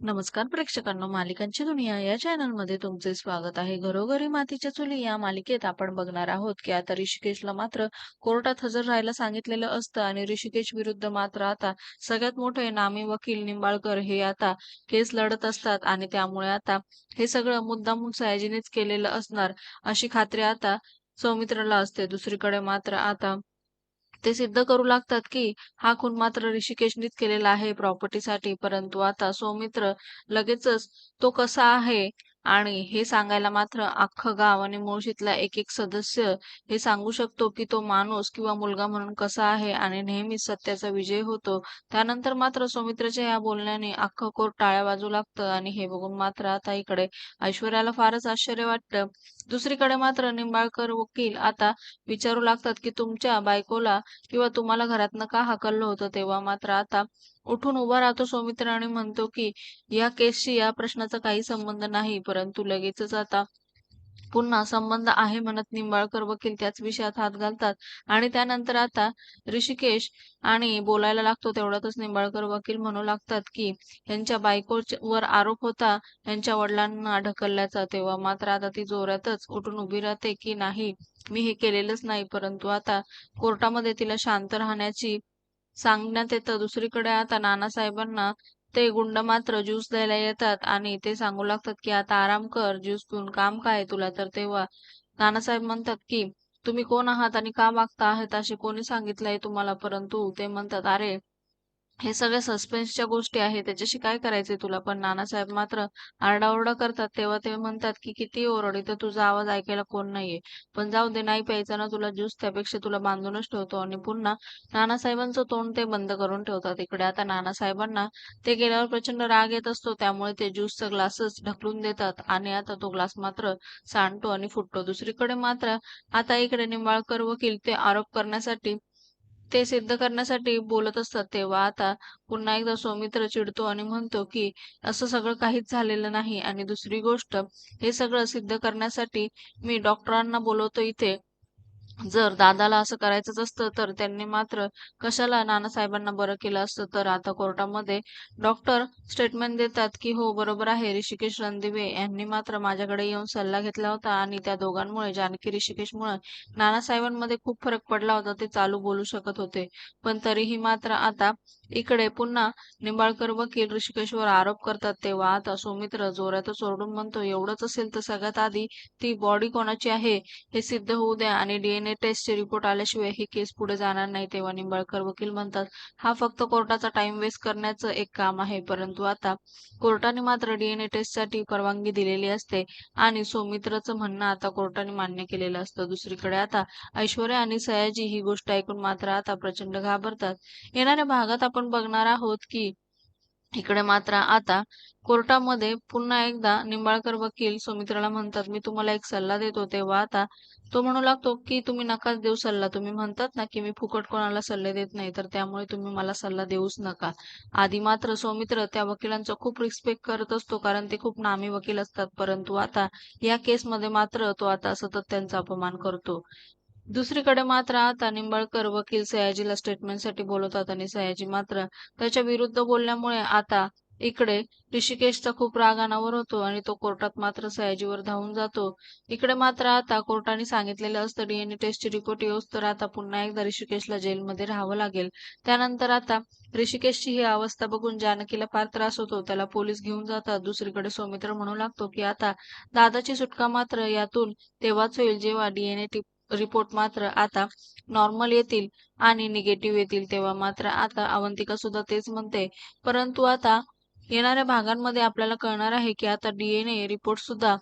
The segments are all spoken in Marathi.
नमस्कार प्रेक्षकांनो मालिकांची दुनिया या चॅनलमध्ये तुमचे स्वागत आहे. घरोघरी मातीच्या चुली या मालिकेत आपण बघणार आहोत की आता ऋषिकेशला मात्र कोर्टात हजर राहायला सांगितलेलं असतं आणि ऋषिकेश विरुद्ध मात्र आता सगळ्यात मोठे नामी वकील निंबाळकर हे आता केस लढत असतात आणि त्यामुळे आता हे सगळं मुद्दामून सयाजीनेच केलेलं असणार अशी खात्री आता सौमित्रला असते. दुसरीकडे मात्र आता ते सिद्ध करू लागतात की हा खून मात्र ऋषिकेशनीच केलेला आहे प्रॉपर्टीसाठी परंतु आता सौमित्र लगेचच तो कसा आहे? आणि हे सांगायला मात्र अख्खं गाव आणि मुळशीतला एक एक सदस्य हे सांगू शकतो की तो माणूस किंवा मुलगा म्हणून कसा आहे आणि नेहमीच सत्याचा विजय होतो. त्यानंतर मात्र सौमित्राच्या या बोलण्याने अख्खं कोर्ट टाळ्या बाजू लागतं आणि हे बघून मात्र आता इकडे ऐश्वर्याला फारच आश्चर्य वाटतं. दुसरीकडे मात्र निंबाळकर वकील आता विचारू लागतात की तुमच्या बायकोला किंवा तुम्हाला घरातनं का हाकललं होतं? तेव्हा मात्र आता उठून उभा राहतो सौमित्र आणि म्हणतो की या केसशी या प्रश्नाचा काही संबंध नाही परंतु लगेचच आता पुन्हा संबंध आहे म्हणत निंबाळकर वकील त्याच विषयात हात घालतात. आणि त्यानंतर आता ऋषिकेश आणि बोलायला लागतो तेवढ्यातच निंबाळकर वकील म्हणू लागतात की यांच्या बायकोवर आरोप होता. यांच्या वडिलांना ढकलल्याचा तेव्हा मात्र आता ती जोरातच उठून उभी राहते की नाही? मी हे केलेलंच नाही. परंतु आता कोर्टामध्ये तिला शांत राहण्याची सांगण्यात येतं. दुसरीकडे आता नानासाहेबांना ते गुंड मात्र ज्यूस द्यायला येतात आणि ते सांगू लागतात की आता आराम कर ज्यूस पिऊन काम काय तुला? तर तेव्हा नानासाहेब म्हणतात की तुम्ही कोण आहात आणि का मागता आहात असे कोणी सांगितलंय तुम्हाला? परंतु ते म्हणतात अरे हे सगळ्या सस्पेन्सच्या गोष्टी आहेत. त्याच्याशी काय करायचंय तुला? पण नानासाहेब मात्र आरडाओरडा करतात. तेव्हा ते म्हणतात की किती ओरड इथं तुझा आवाज ऐकायला कोण नाहीये. पण जाऊ दे नाही प्यायचा ना तुला ज्यूस त्यापेक्षा तुला बांधूनच ठेवतो. आणि पुन्हा नानासाहेबांचं तोंड ते बंद करून ठेवतात इकडे. आता नानासाहेबांना ते गेल्यावर प्रचंड राग येत असतो. त्यामुळे ते ज्यूसचा ग्लासच ढकलून देतात. आणि आता तो ग्लास मात्र सांडतो आणि फुटतो. दुसरीकडे मात्र आता इकडे निंबाळकर वकील ते आरोप करण्यासाठी ते सिद्ध करण्यासाठी बोलत असतात तेव्हा आता पुन्हा एकदा सौमित्र चिडतो आणि म्हणतो की असं सगळं काहीच झालेलं नाही. आणि दुसरी गोष्ट हे सगळं सिद्ध करण्यासाठी मी डॉक्टरांना बोलवतो इथे. जर दादाला असं करायचंच असतं तर त्यांनी मात्र कशाला नानासाहेबांना बरं केलं असतं? तर आता कोर्टामध्ये डॉक्टर स्टेटमेंट देतात की हो बरोबर आहे ऋषिकेश रणदिवे यांनी मात्र माझ्याकडे येऊन सल्ला घेतला होता आणि त्या दोघांमुळे जानकी ऋषिकेशमुळे नानासाहेबांमध्ये खूप फरक पडला होता ते चालू बोलू शकत होते. पण तरीही मात्र आता इकडे पुन्हा निंबाळकर वकील ऋषिकेशवर आरोप करतात तेव्हा आता सुमित्र जोरातच ओरडून म्हणतो एवढंच असेल तर सगळ्यात आधी ती बॉडी कोणाची आहे? हे सिद्ध होऊ द्या आणि डीएनए टेस्टचे रिपोर्ट आल्याशिवाय ही केस पुढे जाणार नाही तेव्हा निंबाळकर वकील म्हणतात हा फक्त कोर्टाचा टाइम वेस्ट करण्याचं एक काम आहे परंतु आता कोर्टाने मात्र डीएनए टेस्टसाठी परवानगी दिलेली असते आणि सौमित्रचं म्हणणं आता कोर्टाने मान्य केलेलं असतं. दुसरीकडे आता ऐश्वर्या आणि सयाजी ही गोष्ट ऐकून मात्र आता प्रचंड घाबरतात. येणाऱ्या भागात आपण आपण बघणार आहोत की इकडे मात्र आता कोर्टामध्ये पुन्हा एकदा निंबाळकर वकील सुमित्राला म्हणतात मी तुम्हाला एक सल्ला देतो. तेव्हा आता तो म्हणू लागतो की तुम्ही नकाच देऊ सल्ला. तुम्ही म्हणतात ना की मी फुकट कोणाला सल्ले देत नाही. तर त्यामुळे तुम्ही मला सल्ला देऊच नका. आधी मात्र सौमित्र त्या वकिलांचा खूप रिस्पेक्ट करत असतो कारण ते खूप नामी वकील असतात. परंतु आता या केसमध्ये मात्र तो आता सतत त्यांचा अपमान करतो. दुसरीकडे मात्र आता निंबाळकर वकील सयाजीला स्टेटमेंटसाठी बोलवतात आणि सयाजी मात्र त्याच्या विरुद्ध बोलल्यामुळे आता इकडे ऋषिकेशचा खूप राग अनावर होतो आणि तो कोर्टात मात्र सयाजीवर धावून जातो. इकडे मात्र आता कोर्टाने सांगितलेलं असतं डीएनए टेस्टची रिपोर्ट येऊस तर आता पुन्हा एकदा ऋषिकेशला जेलमध्ये राहावं लागेल. त्यानंतर आता ऋषिकेशची ही अवस्था बघून जानकीला फार त्रास होतो. त्याला पोलीस घेऊन जातात. दुसरीकडे सौमित्र म्हणू लागतो की आता दादाची सुटका मात्र यातून तेव्हाच होईल जेव्हा डीएनए रिपोर्ट मात्र आता नॉर्मल येतील आणि निगेटिव्ह येतील तेव्हा मात्र आता अवंतिका सुद्धा तेच म्हणते. परंतु आता येणाऱ्या भागांमध्ये आपल्याला कळणार आहे की आता डीएनए रिपोर्ट सुद्धा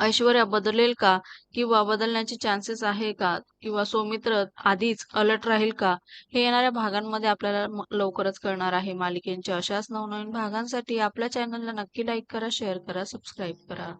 ऐश्वर्या बदलेल का? किंवा बदलण्याचे चान्सेस आहे का? किंवा सौमित्र आधीच अलर्ट राहील का? हे येणाऱ्या भागांमध्ये आपल्याला लवकरच कळणार आहे. मालिकेंच्या अशाच नवनवीन भागांसाठी आपल्या चॅनलला नक्की लाईक करा शेअर करा सबस्क्राईब करा.